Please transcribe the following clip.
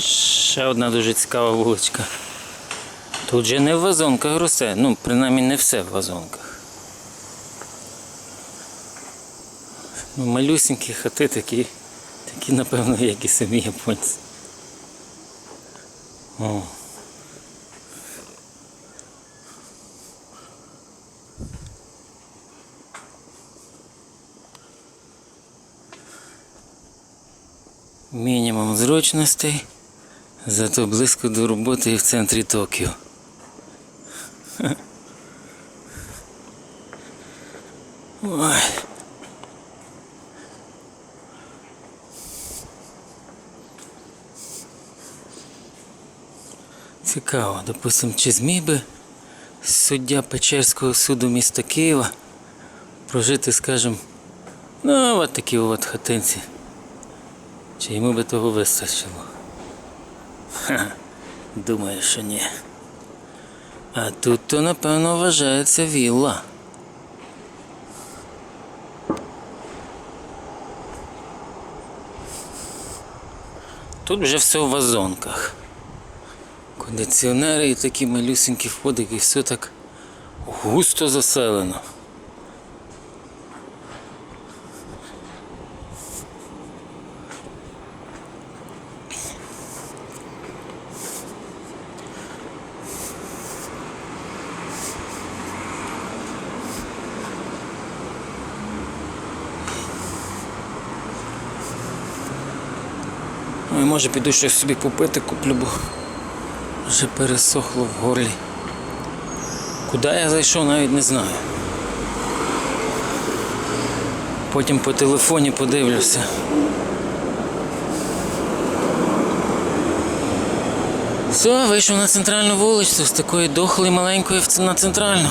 Ще одна дуже цікава вуличка. Тут же не в вазонках росте, ну, принаймні не все в вазонках. Ну, малюсенькі хати такі, такі, напевно, як і самі японці. О. Мінімум зручностей, зато близько до роботи і в центрі Токіо. Ой. Цікаво, допустим, чи зміг би суддя Печерського суду міста Києва прожити, скажімо, ну, от такі от хатинці. Чи йому би того вистачило? Ха, думаю, що ні. А тут то, напевно, вважається вілла. Тут вже все в вазонках. Кондиціонери і такі малюсенькі входики, і все так густо заселено. Ну і може піду щось собі попити куплю, бо вже пересохло в горлі. Куди я зайшов, навіть не знаю. Потім по телефоні подивлюся. Все, вийшов на центральну вулицю з такої дохлої маленької на центральну.